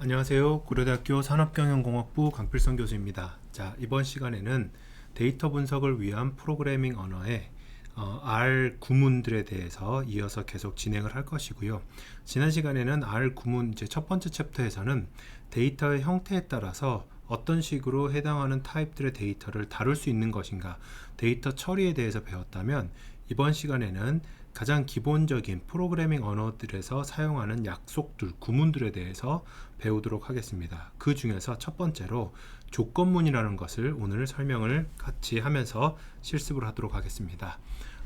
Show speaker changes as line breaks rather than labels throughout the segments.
안녕하세요. 고려대학교 산업경영공학부 강필성 교수입니다. 자, 이번 시간에는 데이터 분석을 위한 프로그래밍 언어의 어, R 구문들에 대해서 이어서 계속 진행을 할 것이고요. 지난 시간에는 R 구문 이제 첫 번째 챕터에서는 데이터의 형태에 따라서 어떤 식으로 해당하는 타입들의 데이터를 다룰 수 있는 것인가, 데이터 처리에 대해서 배웠다면 이번 시간에는 가장 기본적인 프로그래밍 언어들에서 사용하는 약속들, 구문들에 대해서 배우도록 하겠습니다. 그 중에서 첫 번째로 조건문이라는 것을 오늘 설명을 같이 하면서 실습을 하도록 하겠습니다.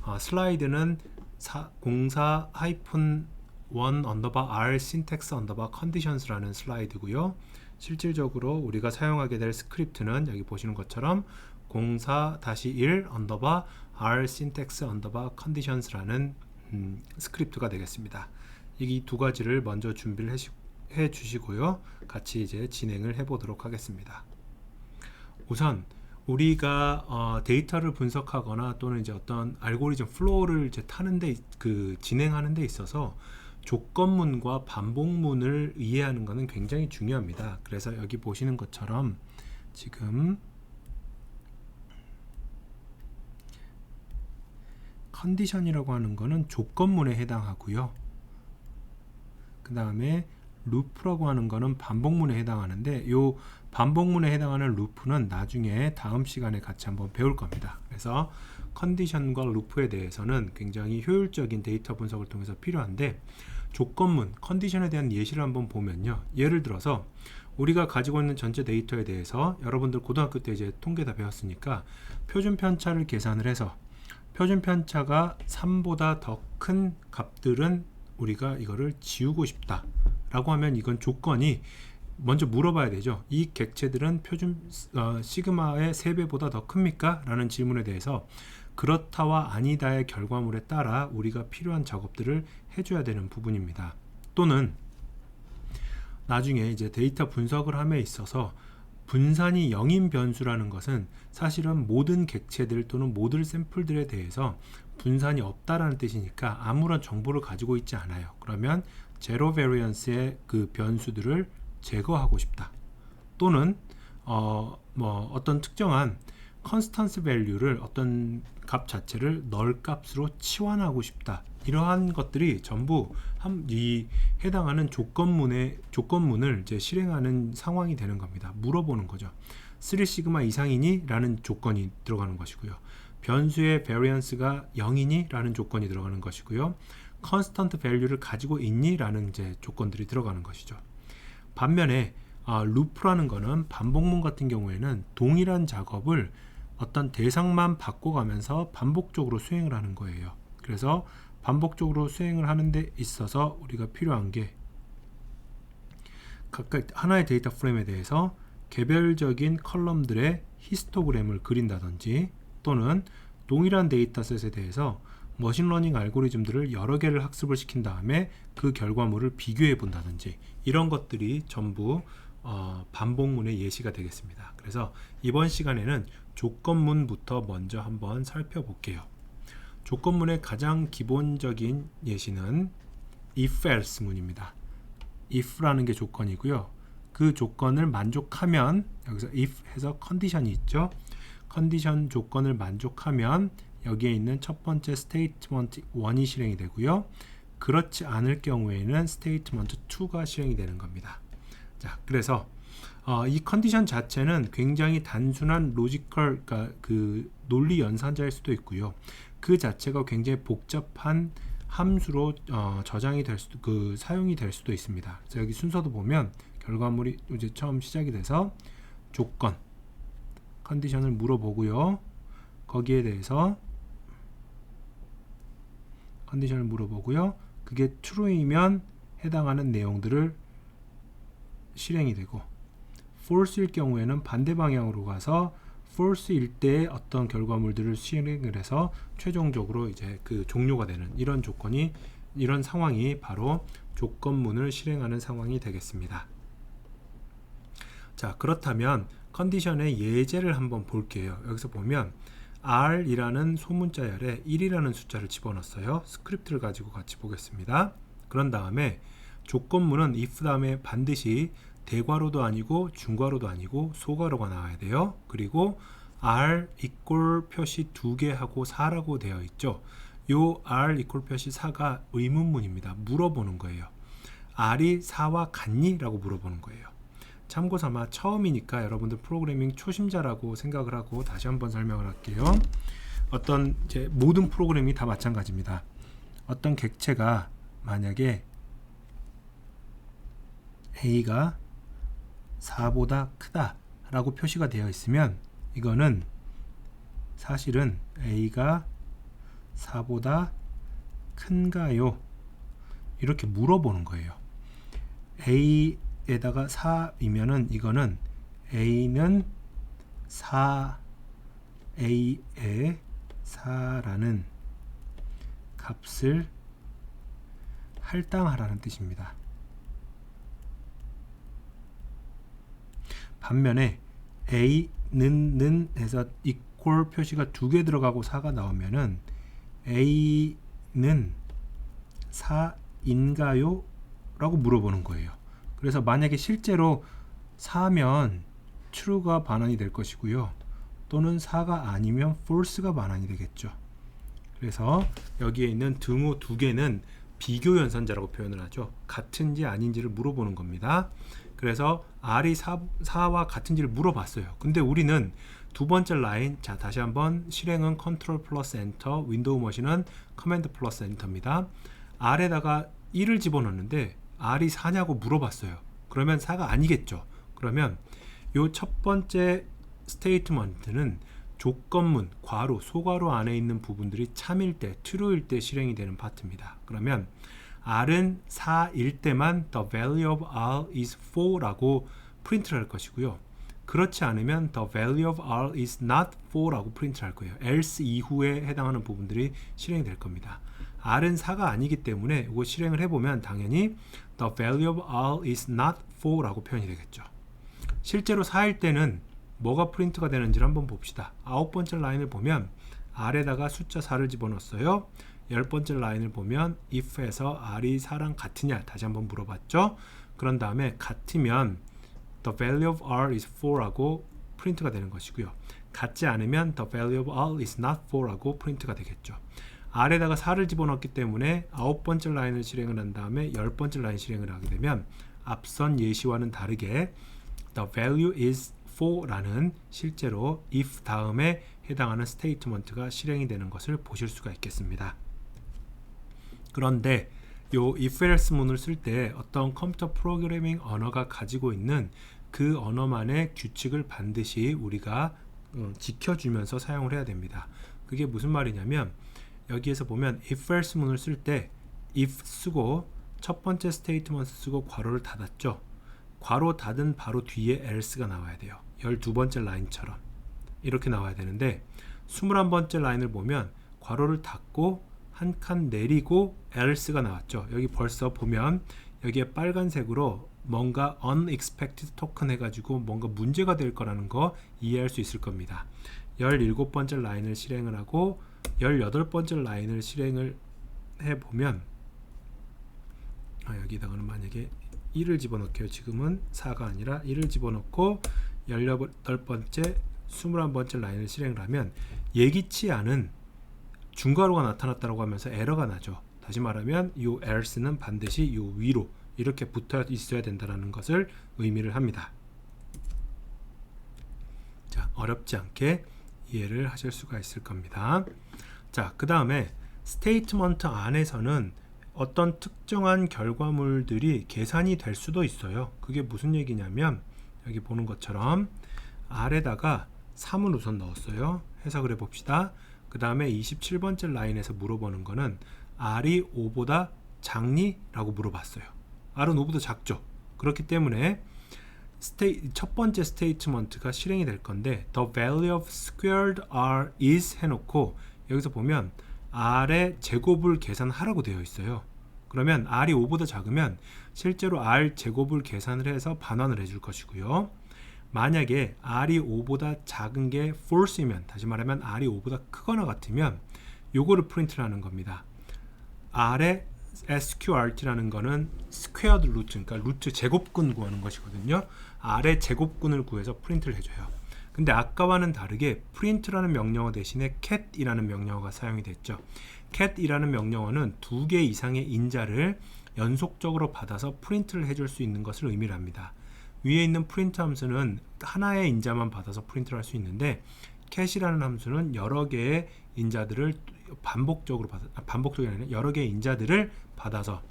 어, 슬라이드는 사, 공사 하이픈 1 언더바 R syntax 언더바 conditions라는 슬라이드고요. 실질적으로 우리가 사용하게 될 스크립트는 여기 보시는 것처럼 공사 다시 1 언더바 R syntax 언더바 conditions라는 음, 스크립트가 되겠습니다. 이 두 가지를 먼저 준비를 해 주시고요. 같이 이제 진행을 해 보도록 하겠습니다. 우선 우리가 어, 데이터를 분석하거나 또는 이제 어떤 알고리즘 플로우를 이제 타는데 그 진행하는 데 있어서 조건문과 반복문을 이해하는 것은 굉장히 중요합니다. 그래서 여기 보시는 것처럼 지금 컨디션이라고 하는 것은 조건문에 해당하고요. 그 다음에 루프라고 하는 것은 반복문에 해당하는데 요 반복문에 해당하는 루프는 나중에 다음 시간에 같이 한번 배울 겁니다. 그래서 컨디션과 루프에 대해서는 굉장히 효율적인 데이터 분석을 통해서 필요한데 조건문, 컨디션에 대한 예시를 한번 보면요. 예를 들어서 우리가 가지고 있는 전체 데이터에 대해서 여러분들 고등학교 때 이제 통계 다 배웠으니까 표준 편차를 계산을 해서 표준 편차가 3보다 더 큰 값들은 우리가 이거를 지우고 싶다 라고 하면 이건 조건이 먼저 물어봐야 되죠 이 객체들은 표준 어, 시그마의 3배보다 더 큽니까? 라는 질문에 대해서 그렇다와 아니다의 결과물에 따라 우리가 필요한 작업들을 해줘야 되는 부분입니다 또는 나중에 이제 데이터 분석을 함에 있어서 분산이 영인 변수라는 것은 사실은 모든 객체들 또는 모든 샘플들에 대해서 분산이 없다라는 뜻이니까 아무런 정보를 가지고 있지 않아요. 그러면 제로 베리언스의 그 변수들을 제거하고 싶다. 또는 어, 뭐 어떤 특정한 컨스턴스 밸류를 어떤 값 자체를 널 값으로 치환하고 싶다. 이러한 것들이 전부 한, 이 해당하는 조건문의 조건문을 이제 실행하는 상황이 되는 겁니다. 물어보는 거죠. 3 시그마 이상이니? 라는 조건이 들어가는 것이고요. 변수의 variance가 0이니? 라는 조건이 들어가는 것이고요. constant value를 가지고 있니? 라는 이제 조건들이 들어가는 것이죠. 반면에 아, 루프라는 거는 반복문 같은 경우에는 동일한 작업을 어떤 대상만 바꿔가면서 반복적으로 수행을 하는 거예요. 그래서 반복적으로 수행을 하는 데 있어서 우리가 필요한 게 각각 하나의 데이터 프레임에 대해서 개별적인 컬럼들의 히스토그램을 그린다든지 또는 동일한 데이터셋에 대해서 머신러닝 알고리즘들을 여러 개를 학습을 시킨 다음에 그 결과물을 비교해 본다든지 이런 것들이 전부 어, 반복문의 예시가 되겠습니다. 그래서 이번 시간에는 조건문부터 먼저 한번 살펴볼게요. 조건문의 가장 기본적인 예시는 if else 문입니다. if라는 게 조건이고요. 그 조건을 만족하면 여기서 if 해서 컨디션이 있죠. 컨디션 조건을 만족하면 여기에 있는 첫 번째 스테이트먼트 1이 실행이 되고요. 그렇지 않을 경우에는 스테이트먼트 2가 실행이 되는 겁니다. 자, 그래서 어, 이 컨디션 자체는 굉장히 단순한 로지컬, 그러니까 그 논리 연산자일 수도 있고요. 그 자체가 굉장히 복잡한 함수로 어, 저장이 될 수도 그 사용이 될 수도 있습니다. 그래서 여기 순서도 보면 결과물이 이제 처음 시작이 돼서 조건 컨디션을 물어보고요. 거기에 대해서 컨디션을 물어보고요. 그게 true이면 해당하는 내용들을 실행이 되고 false일 경우에는 반대 방향으로 가서 false일 때 어떤 결과물들을 실행을 해서 최종적으로 이제 그 종료가 되는 이런 조건이 이런 상황이 바로 조건문을 실행하는 상황이 되겠습니다. 자, 그렇다면 컨디션의 예제를 한번 볼게요. 여기서 보면 r이라는 소문자 열에 1이라는 숫자를 집어넣었어요. 스크립트를 가지고 같이 보겠습니다. 그런 다음에 조건문은 if 다음에 반드시 대괄호도 아니고 중괄호도 아니고 소괄호가 나와야 돼요. 그리고 r 이꼴 표시 두 개 하고 4라고 되어 있죠. 요 r 이꼴 표시 4가 의문문입니다. 물어보는 거예요. r이 4와 같니? 라고 물어보는 거예요. 참고 삼아 처음이니까 여러분들 프로그래밍 초심자라고 생각을 하고 다시 한번 설명을 할게요. 어떤 이제 모든 프로그램이 다 마찬가지입니다. 어떤 객체가 만약에 a가 4보다 크다 라고 표시가 되어 있으면 이거는 사실은 a가 4보다 큰가요? 이렇게 물어보는 거예요. a에다가 4이면은 이거는 a는 4a에 4라는 값을 할당하라는 뜻입니다. 반면에 a는 는 해서 equal 표시가 두 개 들어가고 4가 나오면은 a는 4인가요? 라고 물어보는 거예요. 그래서 만약에 실제로 4면 true가 반환이 될 것이고요. 또는 4가 아니면 false가 반환이 되겠죠. 그래서 여기에 있는 등호 두 개는 비교 연산자라고 표현을 하죠. 같은지 아닌지를 물어보는 겁니다. 그래서 R이 4, 4와 같은지를 물어봤어요. 근데 우리는 두 번째 라인, 자 다시 한번 실행은 Ctrl 플러스 엔터, 윈도우 머신은 커맨드 플러스 엔터입니다. R에다가 1을 집어넣는데 R이 4냐고 물어봤어요. 그러면 4가 아니겠죠. 그러면 요 첫 번째 스테이트먼트는 조건문, 괄호, 소괄호 안에 있는 부분들이 참일 때, true일 때 실행이 되는 파트입니다. 그러면 r은 4일 때만 the value of r is 4라고 프린트를 할 것이고요. 그렇지 않으면 the value of r is not 4라고 프린트를 할 거예요. else 이후에 해당하는 부분들이 실행이 될 겁니다. r은 4가 아니기 때문에 이거 실행을 해보면 당연히 the value of r is not 4라고 표현이 되겠죠. 실제로 4일 때는 뭐가 프린트가 되는지를 한번 봅시다. 아홉 번째 라인을 보면 R에다가 숫자 4를 집어넣었어요. 열 번째 라인을 보면 if에서 R이 4랑 같으냐 다시 한번 물어봤죠. 그런 다음에 같으면 the value of R is 4라고 프린트가 되는 것이고요. 같지 않으면 the value of R is not 4라고 프린트가 되겠죠. R에다가 4를 집어넣기 때문에 아홉 번째 라인을 실행을 한 다음에 열 번째 라인 실행을 하게 되면 앞선 예시와는 다르게 the value is 4라는 실제로 if 다음에 해당하는 스테이트먼트가 실행이 되는 것을 보실 수가 있겠습니다. 그런데 요 if else 문을 쓸 때 어떤 컴퓨터 프로그래밍 언어가 가지고 있는 그 언어만의 규칙을 반드시 우리가 어, 지켜주면서 사용을 해야 됩니다. 그게 무슨 말이냐면 여기에서 보면 if else 문을 쓸 때 if 쓰고 첫 번째 스테이트먼트 쓰고 괄호를 닫았죠. 괄호 닫은 바로 뒤에 else가 나와야 돼요. 12번째 라인처럼 이렇게 나와야 되는데 21번째 라인을 보면 괄호를 닫고 한 칸 내리고 else가 나왔죠. 여기 벌써 보면 여기에 빨간색으로 뭔가 unexpected token 해가지고 뭔가 문제가 될 거라는 거 이해할 수 있을 겁니다. 17번째 라인을 실행을 하고 18번째 라인을 실행을 해보면 아, 여기다가는 만약에 1을 집어넣게요. 지금은 4가 아니라 1을 집어넣고 18번째, 21번째 라인을 실행을 하면 예기치 않은 중괄호가 나타났다고 하면서 에러가 나죠. 다시 말하면 이 else는 반드시 이 위로 이렇게 붙어 있어야 된다는 것을 의미를 합니다. 자, 어렵지 않게 이해를 하실 수가 있을 겁니다. 자, 그 다음에 스테이트먼트 안에서는 어떤 특정한 결과물들이 계산이 될 수도 있어요. 그게 무슨 얘기냐면 여기 보는 것처럼 R에다가 3을 우선 넣었어요. 해석을 해봅시다. 그 다음에 27번째 라인에서 물어보는 거는 R이 5보다 작니? 라고 물어봤어요. R은 5보다 작죠. 그렇기 때문에 스테이, 첫 번째 스테이트먼트가 실행이 될 건데 the value of squared R is 해놓고 여기서 보면 R의 제곱을 계산하라고 되어 있어요. 그러면 R이 5보다 작으면 실제로 R 제곱을 계산을 해서 반환을 해줄 것이고요. 만약에 R이 5보다 작은 게 false이면 다시 말하면 R이 5보다 크거나 같으면 요거를 프린트를 하는 겁니다. R의 sqrt라는 거는 squared root, 그러니까 루트 제곱근 구하는 것이거든요. r의 제곱근을 구해서 프린트를 해줘요. 근데 아까와는 다르게 print라는 명령어 대신에 cat이라는 명령어가 사용이 됐죠. cat이라는 명령어는 두 개 이상의 인자를 연속적으로 받아서 프린트를 해줄 수 있는 것을 의미를 합니다. 위에 있는 print 함수는 하나의 인자만 받아서 프린트를 할 수 있는데 cat이라는 함수는 여러 개의 인자들을 반복적으로 받아 아, 반복적이 아니라 여러 개의 인자들을 받아서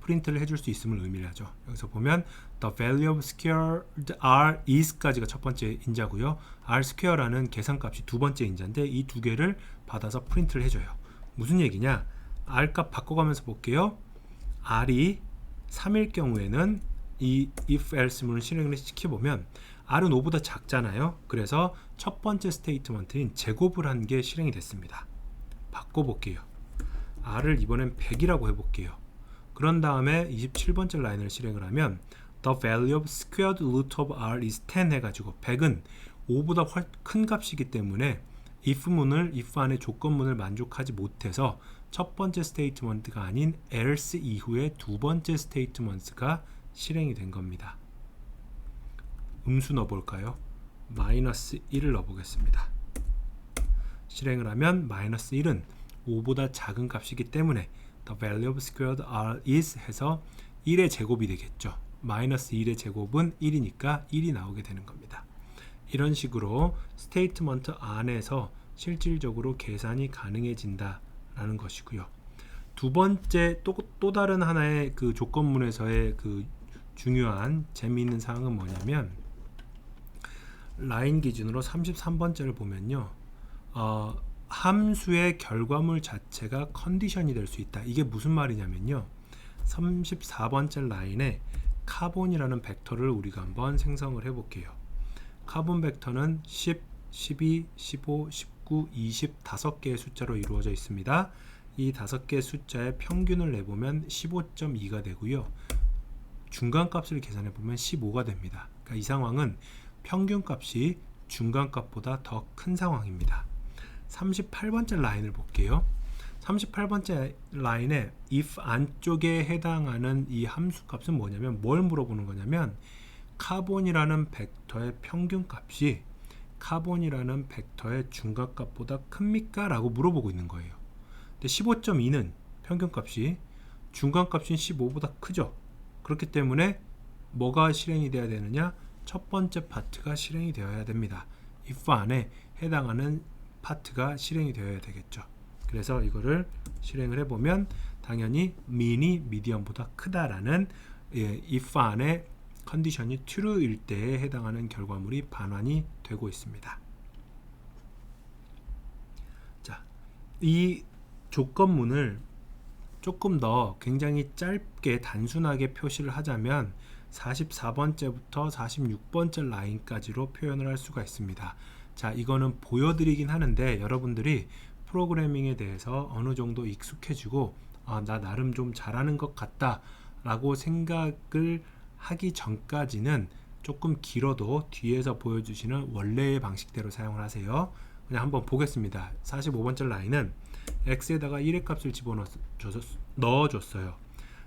프린트를 해줄 수 있음을 의미를 하죠. 여기서 보면 the value of squared r is까지가 첫 번째 인자고요. r square라는 계산값이 두 번째 인자인데 이 두 개를 받아서 프린트를 해줘요. 무슨 얘기냐? r 값 바꿔가면서 볼게요. r이 3일 경우에는 이 if else문을 실행을 시켜보면 r은 5보다 작잖아요. 그래서 첫 번째 스테이트먼트인 제곱을 한 게 실행이 됐습니다. 바꿔볼게요. r을 이번엔 100이라고 해볼게요. 그런 다음에 27번째 라인을 실행을 하면 the value of squared root of r is 10 해가지고 100은 5보다 훨큰 값이기 때문에 if문을 if 안에 조건문을 만족하지 못해서 첫 번째 스테이트먼트가 아닌 else 이후에 두 번째 스테이트먼트가 실행이 된 겁니다. 음수 넣어볼까요? 마이너스 1을 넣어보겠습니다. 실행을 하면 마이너스 1은 5보다 작은 값이기 때문에 the value of squared r is 해서 1의 제곱이 되겠죠. 마이너스 1의 제곱은 1이니까 1이 나오게 되는 겁니다. 이런 식으로 스테이트먼트 안에서 실질적으로 계산이 가능해진다라는 것이고요. 두 번째 또, 또 다른 하나의 그 조건문에서의 그 중요한 재미있는 사항은 뭐냐면 라인 기준으로 33번째를 보면요. 어, 함수의 결과물 자체가 컨디션이 될 수 있다. 이게 무슨 말이냐면요. 34번째 라인에 카본이라는 벡터를 우리가 한번 생성을 해 볼게요. 카본 벡터는 10, 12, 15, 19, 20 5개의 숫자로 이루어져 있습니다. 이 다섯 개의 숫자의 평균을 내보면 15.2가 되고요. 중간값을 계산해 보면 15가 됩니다. 그러니까 이 상황은 평균값이 중간값보다 더 큰 상황입니다. 38번째 라인을 볼게요. 38번째 라인에 if 안쪽에 해당하는 이 함수 값은 뭐냐면 뭘 물어보는 거냐면 카본이라는 벡터의 평균값이 카본이라는 벡터의 중간값보다 큽니까? 라고 물어보고 있는 거예요. 근데 15.2는 평균값이 중간값인 15보다 크죠. 그렇기 때문에 뭐가 실행이 되어야 되느냐? 첫 번째 파트가 실행이 되어야 됩니다. if 안에 해당하는 파트가 실행이 되어야 되겠죠. 그래서 이거를 실행을 해보면 당연히 민이 미디엄보다 크다라는 예, if 안에 컨디션이 true일 때에 해당하는 결과물이 반환이 되고 있습니다. 자, 이 조건문을 조금 더 굉장히 짧게 단순하게 표시를 하자면 44번째부터 46번째 라인까지로 표현을 할 수가 있습니다. 자, 이거는 보여드리긴 하는데 여러분들이 프로그래밍에 대해서 어느 정도 익숙해지고 아, 나 나름 좀 잘하는 것 같다 라고 생각을 하기 전까지는 조금 길어도 뒤에서 보여주시는 원래의 방식대로 사용을 하세요. 그냥 한번 보겠습니다. 45번째 라인은 x에다가 1의 값을 집어넣어줬어요.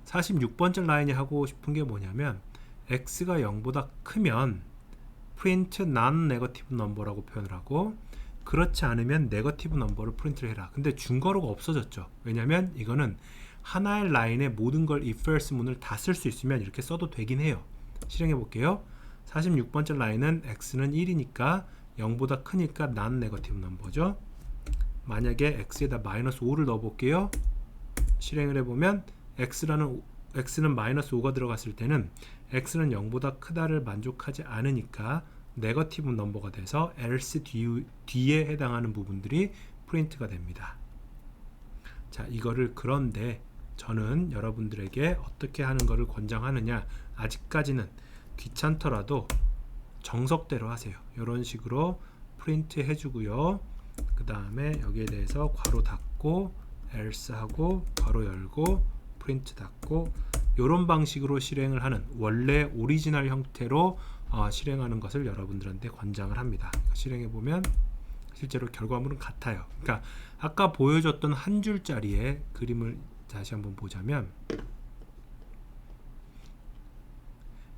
46번째 라인이 하고 싶은 게 뭐냐면 x가 0보다 크면 print non-negative number라고 표현을 하고 그렇지 않으면 네거티브 넘버를 프린트를 해라. 근데 중괄호가 없어졌죠. 왜냐면 이거는 하나의 라인에 모든 걸 if else 문을 다 쓸 수 있으면 이렇게 써도 되긴 해요. 실행해 볼게요. 46번째 라인은 x는 1이니까 0보다 크니까 non 네거티브 넘버죠. 만약에 x에다 마이너스 5를 넣어 볼게요. 실행을 해보면 x라는 x는 마이너스 5가 들어갔을 때는 x는 0보다 크다를 만족하지 않으니까 네거티브 넘버가 돼서 else 뒤, 뒤에 해당하는 부분들이 프린트가 됩니다. 자, 이거를 그런데 저는 여러분들에게 어떻게 하는 것을 권장하느냐 아직까지는 귀찮더라도 정석대로 하세요. 이런 식으로 프린트 해주고요. 그 다음에 여기에 대해서 괄호 닫고 else 하고 괄호 열고 프린트 닫고 이런 방식으로 실행을 하는 원래 오리지널 형태로 어, 실행하는 것을 여러분들한테 권장을 합니다. 실행해 보면 실제로 결과물은 같아요. 그러니까 아까 보여줬던 한 줄짜리의 그림을 다시 한번 보자면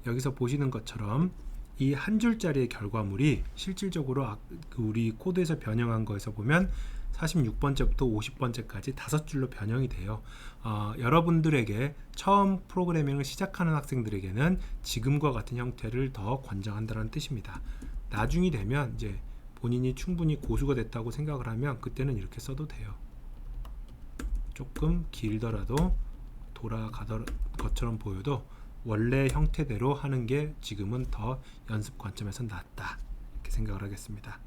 여기서 보시는 것처럼 이 한 줄짜리의 결과물이 실질적으로 아- 그 우리 코드에서 변형한 거에서 보면 46번째부터 50번째까지 다섯 줄로 변형이 돼요. 어, 여러분들에게 처음 프로그래밍을 시작하는 학생들에게는 지금과 같은 형태를 더 권장한다는 뜻입니다. 나중이 되면 이제 본인이 충분히 고수가 됐다고 생각을 하면 그때는 이렇게 써도 돼요. 조금 길더라도 돌아가던 것처럼 보여도 원래 형태대로 하는 게 지금은 더 연습 관점에서 낫다 이렇게 생각을 하겠습니다.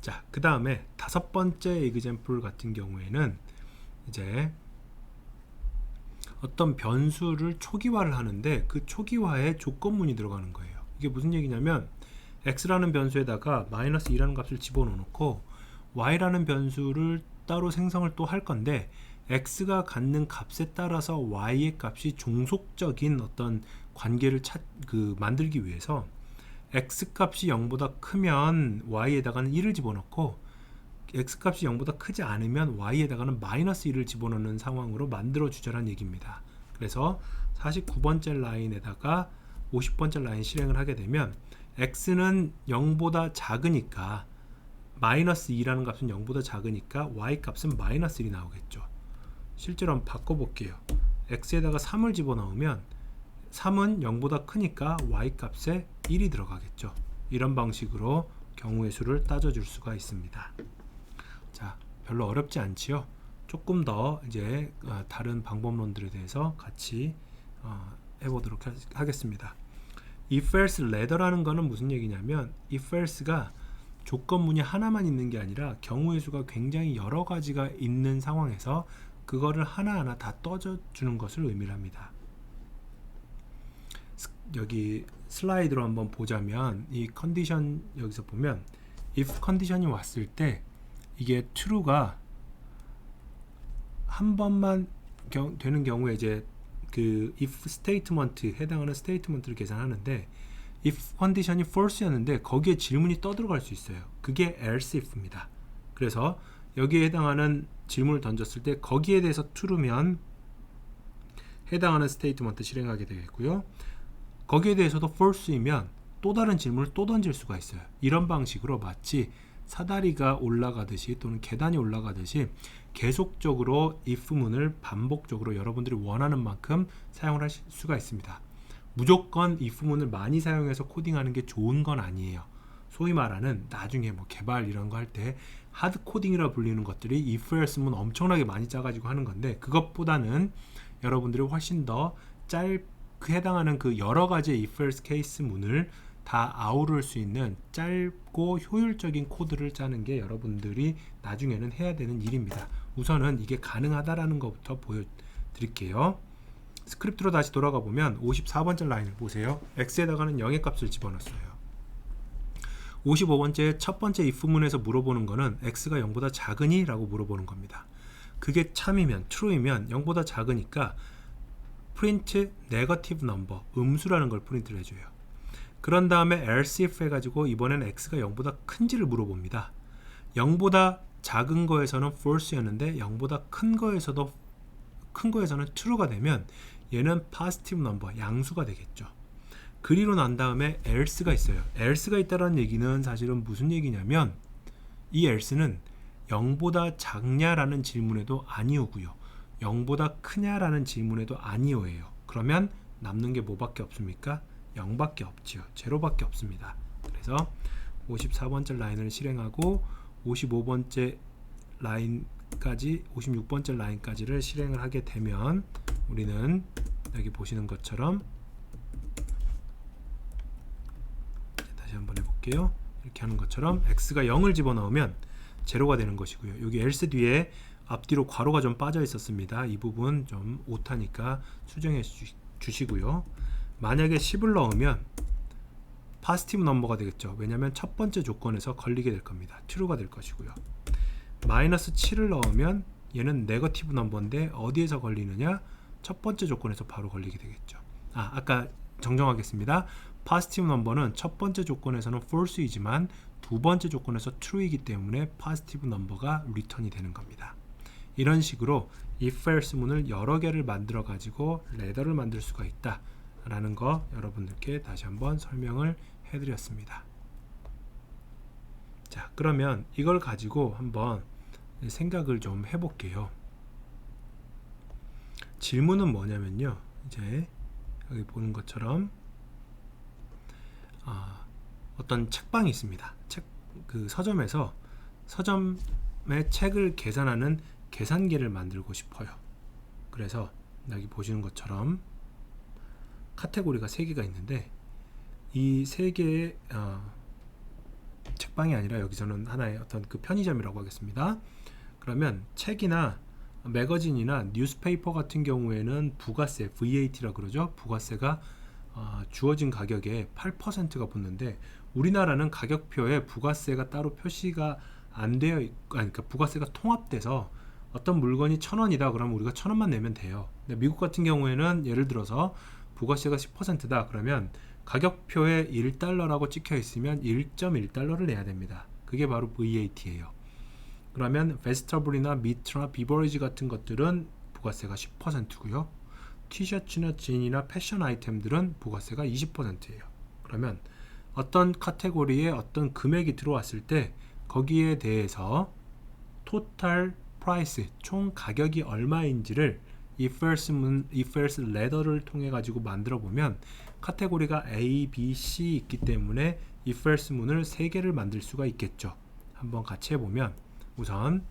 자, 그 다음에 다섯 번째 example 같은 경우에는 이제 어떤 변수를 초기화를 하는데 그 초기화에 조건문이 들어가는 거예요. 이게 무슨 얘기냐면 x라는 변수에다가 마이너스 2라는 값을 집어넣고 y라는 변수를 따로 생성을 또 할 건데 x가 갖는 값에 따라서 y의 값이 종속적인 어떤 관계를 찾, 그 만들기 위해서 x 값이 0보다 크면 y에다가는 1을 집어넣고 x 값이 0보다 크지 않으면 y에다가는 마이너스 1을 집어넣는 상황으로 만들어 주자란 얘기입니다. 그래서 49번째 라인에다가 50번째 라인 실행을 하게 되면 x는 0보다 작으니까 마이너스 2라는 값은 0보다 작으니까 y 값은 마이너스 1이 나오겠죠. 실제로 한번 바꿔볼게요. x에다가 3을 집어넣으면 3은 0보다 크니까 y 값에 1이 들어가겠죠. 이런 방식으로 경우의 수를 따져줄 수가 있습니다. 자, 별로 어렵지 않지요. 조금 더 이제 어, 다른 방법론들에 대해서 같이 어, 해보도록 하, 하겠습니다. if else ladder라는 거는 무슨 얘기냐면 if else가 조건문이 하나만 있는 게 아니라 경우의 수가 굉장히 여러 가지가 있는 상황에서 그거를 하나하나 다 떠져 주는 것을 의미를 합니다. 스- 여기 슬라이드로 한번 보자면 이 컨디션 여기서 보면 if 컨디션이 왔을 때 이게 true가 한 번만 경- 되는 경우에 이제 그 if 스테이트먼트 해당하는 스테이트먼트를 계산하는데 if 컨디션이 false였는데 거기에 질문이 떠들어갈 수 있어요. 그게 else if입니다. 그래서 여기에 해당하는 질문을 던졌을 때 거기에 대해서 true면 해당하는 스테이트먼트 실행하게 되겠고요. 거기에 대해서도 false이면 또 다른 질문을 또 던질 수가 있어요. 이런 방식으로 마치 사다리가 올라가듯이 또는 계단이 올라가듯이 계속적으로 if문을 반복적으로 여러분들이 원하는 만큼 사용을 하실 수가 있습니다. 무조건 if문을 많이 사용해서 코딩하는 게 좋은 건 아니에요. 소위 말하는 나중에 뭐 개발 이런 거 할 때 하드 코딩이라 불리는 것들이 if else문 엄청나게 많이 짜가지고 하는 건데 그것보다는 여러분들이 훨씬 더 짧, 그 해당하는 그 여러 가지의 if else 케이스 문을 다 아우를 수 있는 짧고 효율적인 코드를 짜는 게 여러분들이 나중에는 해야 되는 일입니다. 우선은 이게 가능하다라는 것부터 보여드릴게요. 스크립트로 다시 돌아가 보면 54번째 라인을 보세요. x에다가는 0의 값을 집어넣었어요. 55번째 첫 번째 if문에서 물어보는 거는 x가 0보다 작으니? 라고 물어보는 겁니다. 그게 참이면 true이면 0보다 작으니까 print negative number 음수라는 걸 프린트를 해줘요. 그런 다음에 else if 해가지고 이번엔 x가 0보다 큰지를 물어봅니다. 0보다 작은 거에서는 false였는데 0보다 큰 거에서도 큰 거에서는 true가 되면 얘는 positive number 양수가 되겠죠. 그리로 난 다음에 else가 있어요. else가 있다라는 얘기는 사실은 무슨 얘기냐면 이 else는 0보다 작냐라는 질문에도 아니오고요. 0보다 크냐라는 질문에도 아니오예요. 그러면 남는 게 뭐밖에 없습니까? 0밖에 없지요. 제로밖에 없습니다. 그래서 54번째 라인을 실행하고 55번째 라인까지 56번째 라인까지를 실행을 하게 되면 우리는 여기 보시는 것처럼 다시 한번 해볼게요. 이렇게 하는 것처럼 x가 0을 집어넣으면 제로가 되는 것이고요. 여기 else 뒤에 앞뒤로 괄호가 좀 빠져 있었습니다. 이 부분 좀 오타니까 수정해 주, 주시고요. 만약에 10을 넣으면 파스티브 넘버가 되겠죠. 왜냐하면 첫 번째 조건에서 걸리게 될 겁니다. true가 될 것이고요. 마이너스 7을 넣으면 얘는 네거티브 넘버인데 어디에서 걸리느냐? 첫 번째 조건에서 바로 걸리게 되겠죠. 아, 아까 정정하겠습니다. 파스티브 넘버는 첫 번째 조건에서는 false이지만 두 번째 조건에서 true이기 때문에 파스티브 넘버가 리턴이 되는 겁니다. 이런 식으로 if else문을 여러 개를 만들어 가지고 레더를 만들 수가 있다 라는 거 여러분들께 다시 한번 설명을 해드렸습니다. 자 그러면 이걸 가지고 한번 생각을 좀 해볼게요. 질문은 뭐냐면요. 이제 여기 보는 것처럼 아, 어떤 책방이 있습니다 책 그 서점에서 서점의 책을 계산하는 계산기를 만들고 싶어요. 그래서 여기 보시는 것처럼 카테고리가 세 개가 있는데 이세 개의 어, 책방이 아니라 여기서는 하나의 어떤 그 편의점이라고 하겠습니다. 그러면 책이나 매거진이나 뉴스페이퍼 같은 경우에는 부가세 VAT라 그러죠. 부가세가 어, 주어진 가격에 8%가 붙는데 우리나라는 가격표에 부가세가 따로 표시가 안 되어 있, 아니, 그러니까 부가세가 통합돼서 어떤 물건이 천 원이다 그러면 우리가 천 원만 내면 돼요. 근데 미국 같은 경우에는 예를 들어서 부가세가 10%다 그러면 가격표에 1달러라고 찍혀 있으면 1.1달러를 내야 됩니다. 그게 바로 VAT예요. 그러면 베스터블이나 미트나 비버리지 같은 것들은 부가세가 10%고요. 티셔츠나 진이나 패션 아이템들은 부가세가 20%예요. 그러면 어떤 카테고리에 어떤 금액이 들어왔을 때 거기에 대해서 토탈 프라이스 총 가격이 얼마인지를 if else 문 if else ladder를 통해 가지고 만들어 보면 카테고리가 A, B, C 있기 때문에 if else 문을 세 개를 만들 수가 있겠죠. 한번 같이 해 보면 우선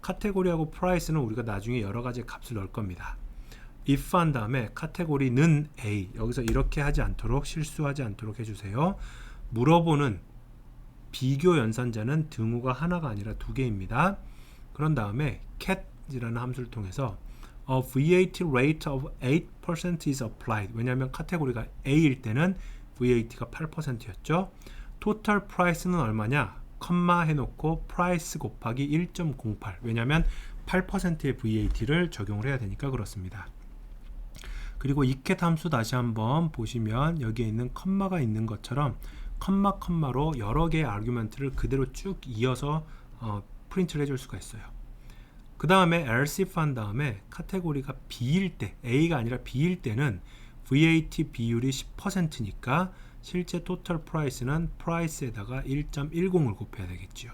카테고리하고 프라이스는 우리가 나중에 여러 가지 값을 넣을 겁니다. If 한 다음에 카테고리는 A 여기서 이렇게 하지 않도록 실수하지 않도록 해주세요. 물어보는 비교 연산자는 등호가 하나가 아니라 두 개입니다. 그런 다음에 cat이라는 함수를 통해서 a VAT rate of 8% is applied. 왜냐하면 카테고리가 A일 때는 VAT가 8%였죠. total price는 얼마냐? 컴마 해놓고 price 곱하기 1.08. 왜냐하면 8%의 VAT를 적용을 해야 되니까 그렇습니다. 그리고 이캣 함수 다시 한번 보시면 여기에 있는 컴마가 있는 것처럼 컴마 컴마로 여러 개의 아규먼트를 그대로 쭉 이어서 어, 프린트를 해줄 수가 있어요. 그 다음에 else if 한 다음에 카테고리가 B일 때 A가 아니라 B일 때는 VAT 비율이 10%니까 실제 토탈 프라이스는 프라이스에다가 1.10을 곱해야 되겠죠.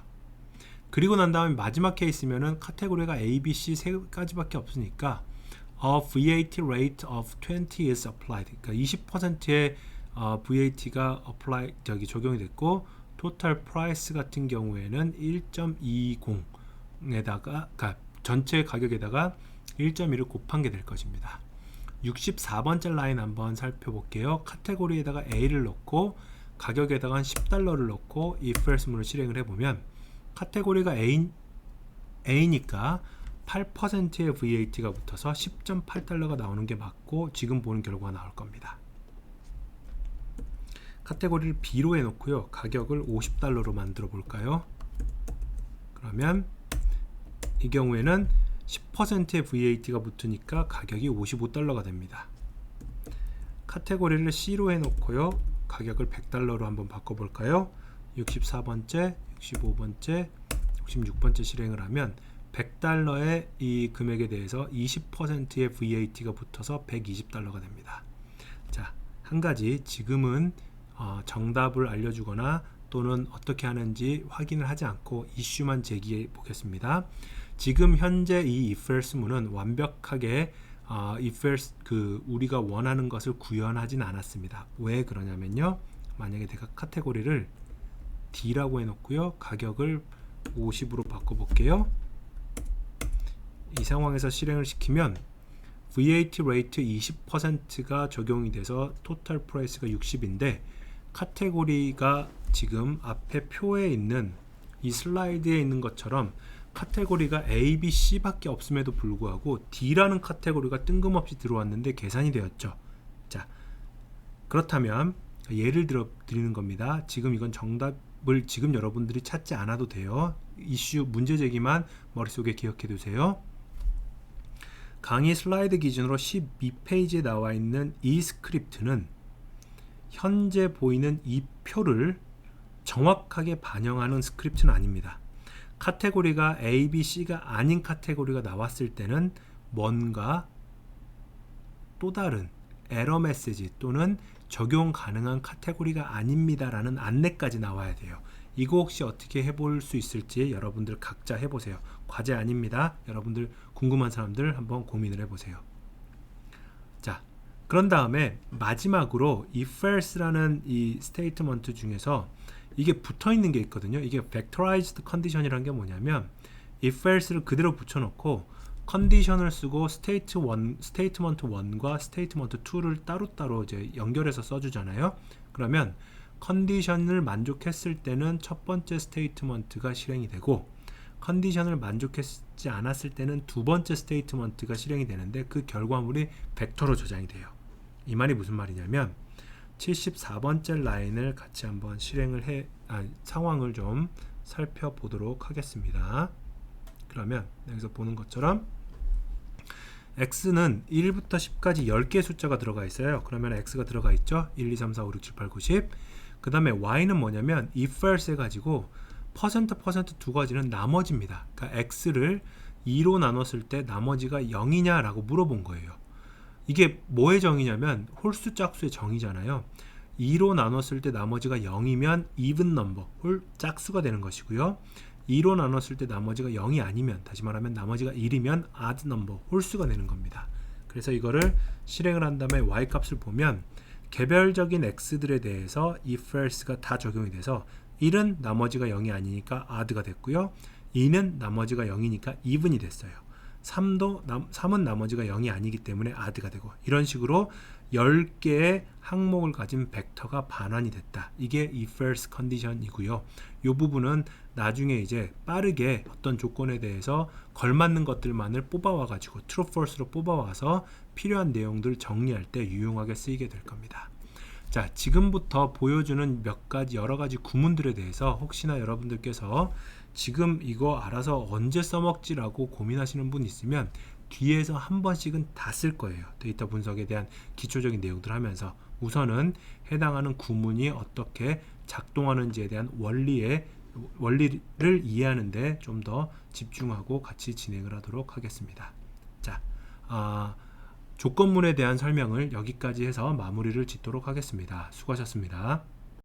그리고 난 다음에 마지막 케이스면은 카테고리가 A, B, C 세 가지밖에 없으니까 a VAT rate of 20 is applied. 그러니까 20%의 어, VAT가 apply 저기 적용이 됐고 토탈 프라이스 같은 경우에는 1.20에다가 그러니까 전체 가격에다가 1.1을 곱한 게 될 것입니다. 64번째 라인 한번 살펴볼게요. 카테고리에다가 A를 넣고 가격에다가 10달러를 넣고 if else문을 실행을 해보면 카테고리가 A, A니까 8%의 VAT가 붙어서 10.8달러가 나오는 게 맞고 지금 보는 결과가 나올 겁니다. 카테고리를 B로 해놓고요. 가격을 50달러로 만들어 볼까요? 그러면 이 경우에는 10%의 VAT가 붙으니까 가격이 55달러가 됩니다. 카테고리를 C로 해놓고요. 가격을 100달러로 한번 바꿔볼까요? 64번째, 65번째, 66번째 실행을 하면 100달러의 이 금액에 대해서 20%의 VAT가 붙어서 120달러가 됩니다. 자, 한 가지 지금은 어, 정답을 알려주거나 또는 어떻게 하는지 확인을 하지 않고 이슈만 제기해 보겠습니다. 지금 현재 이 if else문은 완벽하게 어, if else 그 우리가 원하는 것을 구현하진 않았습니다. 왜 그러냐면요. 만약에 내가 카테고리를 D라고 해놓고요. 가격을 50으로 바꿔볼게요. 이 상황에서 실행을 시키면 VAT 레이트 20%가 적용이 돼서 토탈 프라이스가 60인데 카테고리가 지금 앞에 표에 있는 이 슬라이드에 있는 것처럼 카테고리가 A, B, C밖에 없음에도 불구하고 D라는 카테고리가 뜬금없이 들어왔는데 계산이 되었죠. 자, 그렇다면 예를 들어 드리는 겁니다. 지금 이건 정답을 지금 여러분들이 찾지 않아도 돼요. 이슈 문제 제기만 머릿속에 기억해 두세요. 강의 슬라이드 기준으로 12페이지에 나와 있는 이 스크립트는 현재 보이는 이 표를 정확하게 반영하는 스크립트는 아닙니다. 카테고리가 A, B, C가 아닌 카테고리가 나왔을 때는 뭔가 또 다른 에러 메시지 또는 적용 가능한 카테고리가 아닙니다라는 안내까지 나와야 돼요. 이거 혹시 어떻게 해볼 수 있을지 여러분들 각자 해보세요. 과제 아닙니다. 여러분들 궁금한 사람들 한번 고민을 해보세요. 자, 그런 다음에 마지막으로 if else라는 이 스테이트먼트 중에서 이게 붙어 있는 게 있거든요. 이게 vectorized condition이라는 게 뭐냐면 if else를 그대로 붙여놓고 컨디션을 쓰고 스테이트 1, 스테이트먼트 1과 스테이트먼트 2를 따로따로 이제 연결해서 써주잖아요. 그러면 컨디션을 만족했을 때는 첫 번째 스테이트먼트가 실행이 되고 컨디션을 만족했지 않았을 때는 두 번째 스테이트먼트가 실행이 되는데 그 결과물이 벡터로 저장이 돼요. 이 말이 무슨 말이냐면 74번째 라인을 같이 한번 실행을 해 아, 상황을 좀 살펴보도록 하겠습니다. 그러면 여기서 보는 것처럼 x는 1부터 10까지 10개의 숫자가 들어가 있어요. 그러면 x가 들어가 있죠. 1, 2, 3, 4, 5, 6, 7, 8, 9, 10. 그 다음에 y는 뭐냐면 if else 해가지고 퍼센트 퍼센트 두 가지는 나머지입니다. 그러니까 x를 2로 나눴을 때 나머지가 0이냐라고 물어본 거예요. 이게 뭐의 정의냐면 홀수 짝수의 정의잖아요. 2로 나눴을 때 나머지가 0이면 even number, 홀 짝수가 되는 것이고요. 2로 나눴을 때 나머지가 0이 아니면 다시 말하면 나머지가 1이면 odd number, 홀수가 되는 겁니다. 그래서 이거를 실행을 한 다음에 y 값을 보면 개별적인 x들에 대해서 if else가 다 적용이 돼서 1은 나머지가 0이 아니니까 odd가 됐고요. 2는 나머지가 0이니까 even이 됐어요. 3도 3은 나머지가 0이 아니기 때문에 odd가 되고 이런 식으로 10개의 항목을 가진 벡터가 반환이 됐다. 이게 if else 컨디션이고요. 이 부분은 나중에 이제 빠르게 어떤 조건에 대해서 걸맞는 것들만을 뽑아와 가지고 true false로 뽑아와서 필요한 내용들 정리할 때 유용하게 쓰이게 될 겁니다. 자, 지금부터 보여주는 몇 가지 여러 가지 구문들에 대해서 혹시나 여러분들께서 지금 이거 알아서 언제 써먹지라고 고민하시는 분 있으면 뒤에서 한 번씩은 다 쓸 거예요. 데이터 분석에 대한 기초적인 내용들 하면서 우선은 해당하는 구문이 어떻게 작동하는지에 대한 원리의 원리를 이해하는데 좀 더 집중하고 같이 진행을 하도록 하겠습니다. 자, 아, 조건문에 대한 설명을 여기까지 해서 마무리를 짓도록 하겠습니다. 수고하셨습니다.